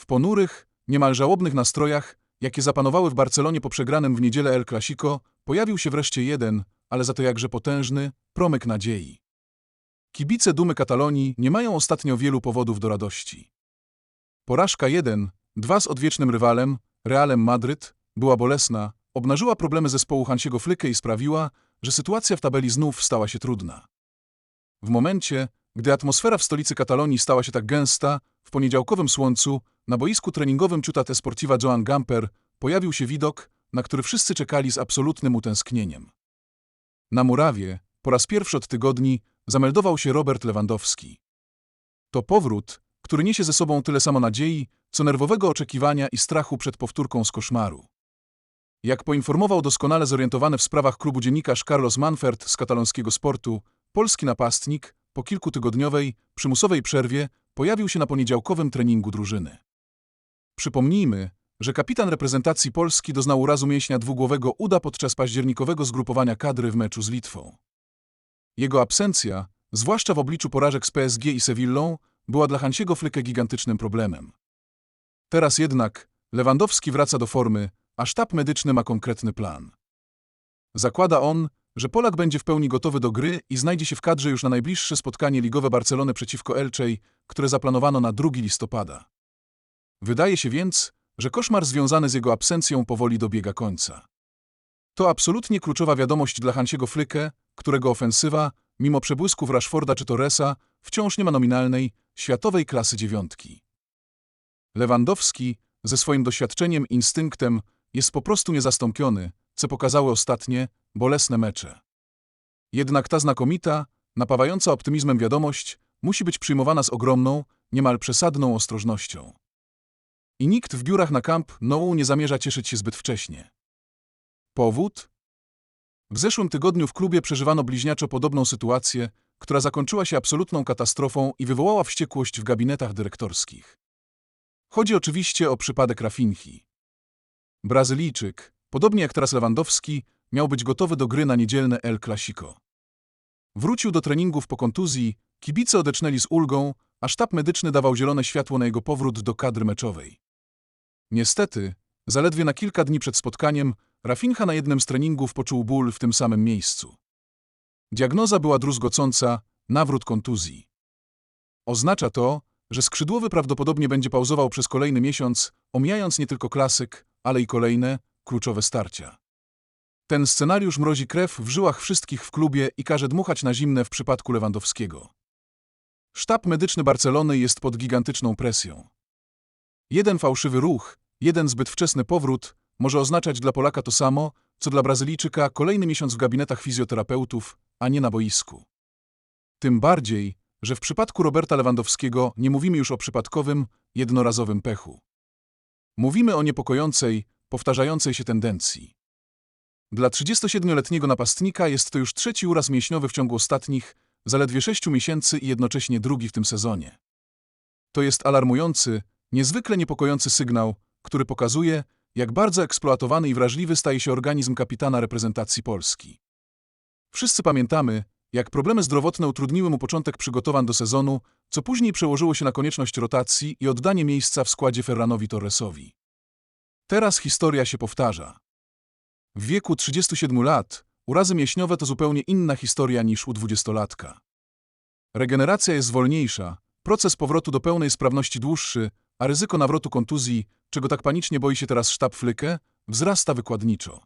W ponurych, niemal żałobnych nastrojach, jakie zapanowały w Barcelonie po przegranym w niedzielę El Clasico, pojawił się wreszcie jeden, ale za to jakże potężny, promyk nadziei. Kibice dumy Katalonii nie mają ostatnio wielu powodów do radości. Porażka 1-2 z odwiecznym rywalem, Realem Madryt, była bolesna, obnażyła problemy zespołu Hansiego Flykę i sprawiła, że sytuacja w tabeli znów stała się trudna. W momencie, gdy atmosfera w stolicy Katalonii stała się tak gęsta, w poniedziałkowym słońcu, na boisku treningowym Ciutat Esportiva Joan Gamper pojawił się widok, na który wszyscy czekali z absolutnym utęsknieniem. Na murawie, po raz pierwszy od tygodni, zameldował się Robert Lewandowski. To powrót, który niesie ze sobą tyle samo nadziei, co nerwowego oczekiwania i strachu przed powtórką z koszmaru. Jak poinformował doskonale zorientowany w sprawach klubu dziennikarz Carlos Manfert z katalońskiego sportu, polski napastnik, po kilkutygodniowej, przymusowej przerwie, pojawił się na poniedziałkowym treningu drużyny. Przypomnijmy, że kapitan reprezentacji Polski doznał urazu mięśnia dwugłowego uda podczas październikowego zgrupowania kadry w meczu z Litwą. Jego absencja, zwłaszcza w obliczu porażek z PSG i Sewillą, była dla Hansiego Flykę gigantycznym problemem. Teraz jednak Lewandowski wraca do formy, a sztab medyczny ma konkretny plan. Zakłada on, że Polak będzie w pełni gotowy do gry i znajdzie się w kadrze już na najbliższe spotkanie ligowe Barcelony przeciwko Elczej, które zaplanowano na 2 listopada. Wydaje się więc, że koszmar związany z jego absencją powoli dobiega końca. To absolutnie kluczowa wiadomość dla Hansiego Flykę, którego ofensywa, mimo przebłysków Rashforda czy Torresa, wciąż nie ma nominalnej, światowej klasy dziewiątki. Lewandowski, ze swoim doświadczeniem instynktem, jest po prostu niezastąpiony, co pokazały ostatnie, bolesne mecze. Jednak ta znakomita, napawająca optymizmem wiadomość musi być przyjmowana z ogromną, niemal przesadną ostrożnością. I nikt w biurach na Camp Nou nie zamierza cieszyć się zbyt wcześnie. Powód? W zeszłym tygodniu w klubie przeżywano bliźniaczo podobną sytuację, która zakończyła się absolutną katastrofą i wywołała wściekłość w gabinetach dyrektorskich. Chodzi oczywiście o przypadek Rafinhi. Brazylijczyk, podobnie jak teraz Lewandowski, miał być gotowy do gry na niedzielne El Clasico. Wrócił do treningów po kontuzji, kibice odecznęli z ulgą, a sztab medyczny dawał zielone światło na jego powrót do kadry meczowej. Niestety, zaledwie na kilka dni przed spotkaniem, Rafinha na jednym z treningów poczuł ból w tym samym miejscu. Diagnoza była druzgocąca, nawrót kontuzji. Oznacza to, że skrzydłowy prawdopodobnie będzie pauzował przez kolejny miesiąc, omijając nie tylko klasyk, ale i kolejne, kluczowe starcia. Ten scenariusz mrozi krew w żyłach wszystkich w klubie i każe dmuchać na zimne w przypadku Lewandowskiego. Sztab medyczny Barcelony jest pod gigantyczną presją. Jeden fałszywy ruch, jeden zbyt wczesny powrót może oznaczać dla Polaka to samo, co dla Brazylijczyka kolejny miesiąc w gabinetach fizjoterapeutów, a nie na boisku. Tym bardziej, że w przypadku Roberta Lewandowskiego nie mówimy już o przypadkowym, jednorazowym pechu. Mówimy o niepokojącej, powtarzającej się tendencji. Dla 37-letniego napastnika jest to już trzeci uraz mięśniowy w ciągu ostatnich, zaledwie sześciu miesięcy i jednocześnie drugi w tym sezonie. To jest alarmujący, niezwykle niepokojący sygnał, który pokazuje, jak bardzo eksploatowany i wrażliwy staje się organizm kapitana reprezentacji Polski. Wszyscy pamiętamy, jak problemy zdrowotne utrudniły mu początek przygotowań do sezonu, co później przełożyło się na konieczność rotacji i oddanie miejsca w składzie Ferranowi Torresowi. Teraz historia się powtarza. W wieku 37 lat urazy mięśniowe to zupełnie inna historia niż u dwudziestolatka. Regeneracja jest wolniejsza, proces powrotu do pełnej sprawności dłuższy, a ryzyko nawrotu kontuzji, czego tak panicznie boi się teraz sztab Flykę, wzrasta wykładniczo.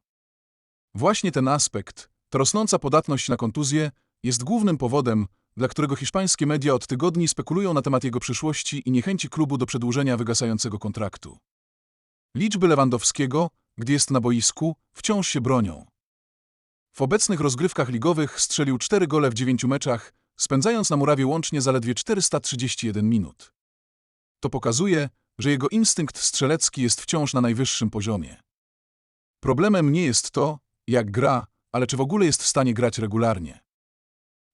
Właśnie ten aspekt, ta rosnąca podatność na kontuzję, jest głównym powodem, dla którego hiszpańskie media od tygodni spekulują na temat jego przyszłości i niechęci klubu do przedłużenia wygasającego kontraktu. Liczby Lewandowskiego, gdy jest na boisku, wciąż się bronią. W obecnych rozgrywkach ligowych strzelił 4 gole w 9 meczach, spędzając na murawie łącznie zaledwie 431 minut. To pokazuje, że jego instynkt strzelecki jest wciąż na najwyższym poziomie. Problemem nie jest to, jak gra, ale czy w ogóle jest w stanie grać regularnie.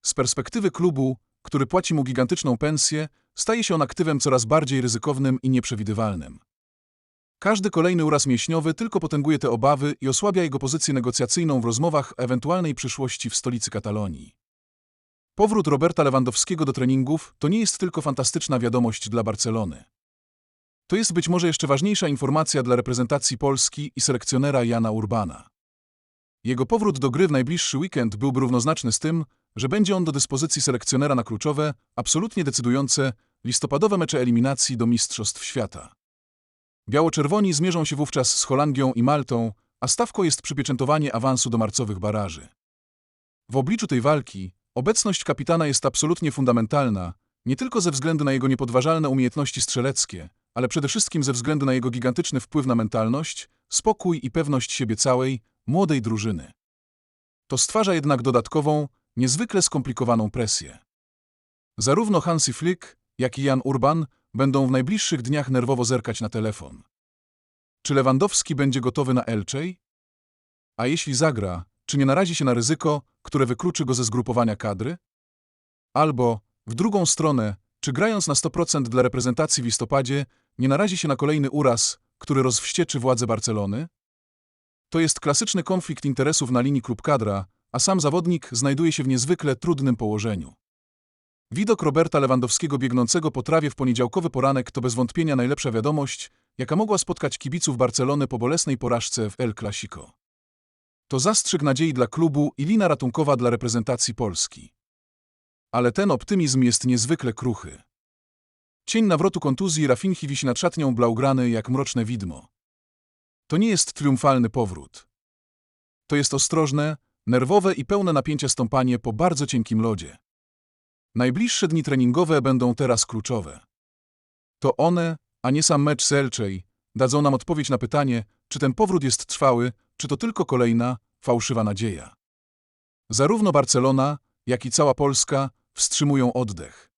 Z perspektywy klubu, który płaci mu gigantyczną pensję, staje się on aktywem coraz bardziej ryzykownym i nieprzewidywalnym. Każdy kolejny uraz mięśniowy tylko potęguje te obawy i osłabia jego pozycję negocjacyjną w rozmowach o ewentualnej przyszłości w stolicy Katalonii. Powrót Roberta Lewandowskiego do treningów to nie jest tylko fantastyczna wiadomość dla Barcelony. To jest być może jeszcze ważniejsza informacja dla reprezentacji Polski i selekcjonera Jana Urbana. Jego powrót do gry w najbliższy weekend byłby równoznaczny z tym, że będzie on do dyspozycji selekcjonera na kluczowe, absolutnie decydujące, listopadowe mecze eliminacji do Mistrzostw Świata. Biało-czerwoni zmierzą się wówczas z Holandią i Maltą, a stawką jest przypieczętowanie awansu do marcowych baraży. W obliczu tej walki obecność kapitana jest absolutnie fundamentalna, nie tylko ze względu na jego niepodważalne umiejętności strzeleckie, ale przede wszystkim ze względu na jego gigantyczny wpływ na mentalność, spokój i pewność siebie całej, młodej drużyny. To stwarza jednak dodatkową, niezwykle skomplikowaną presję. Zarówno Hansi Flick, jak i Jan Urban będą w najbliższych dniach nerwowo zerkać na telefon. Czy Lewandowski będzie gotowy na Elczej? A jeśli zagra, czy nie narazi się na ryzyko, które wykluczy go ze zgrupowania kadry? Albo, w drugą stronę, czy grając na 100% dla reprezentacji w listopadzie, nie narazi się na kolejny uraz, który rozwścieczy władze Barcelony? To jest klasyczny konflikt interesów na linii klub kadra, a sam zawodnik znajduje się w niezwykle trudnym położeniu. Widok Roberta Lewandowskiego biegnącego po trawie w poniedziałkowy poranek to bez wątpienia najlepsza wiadomość, jaka mogła spotkać kibiców Barcelony po bolesnej porażce w El Clasico. To zastrzyk nadziei dla klubu i lina ratunkowa dla reprezentacji Polski. Ale ten optymizm jest niezwykle kruchy. Cień nawrotu kontuzji Rafinhi wisi nad szatnią Blaugrany jak mroczne widmo. To nie jest triumfalny powrót. To jest ostrożne, nerwowe i pełne napięcia stąpanie po bardzo cienkim lodzie. Najbliższe dni treningowe będą teraz kluczowe. To one, a nie sam mecz z Elczej, dadzą nam odpowiedź na pytanie, czy ten powrót jest trwały, czy to tylko kolejna, fałszywa nadzieja. Zarówno Barcelona, jak i cała Polska wstrzymują oddech.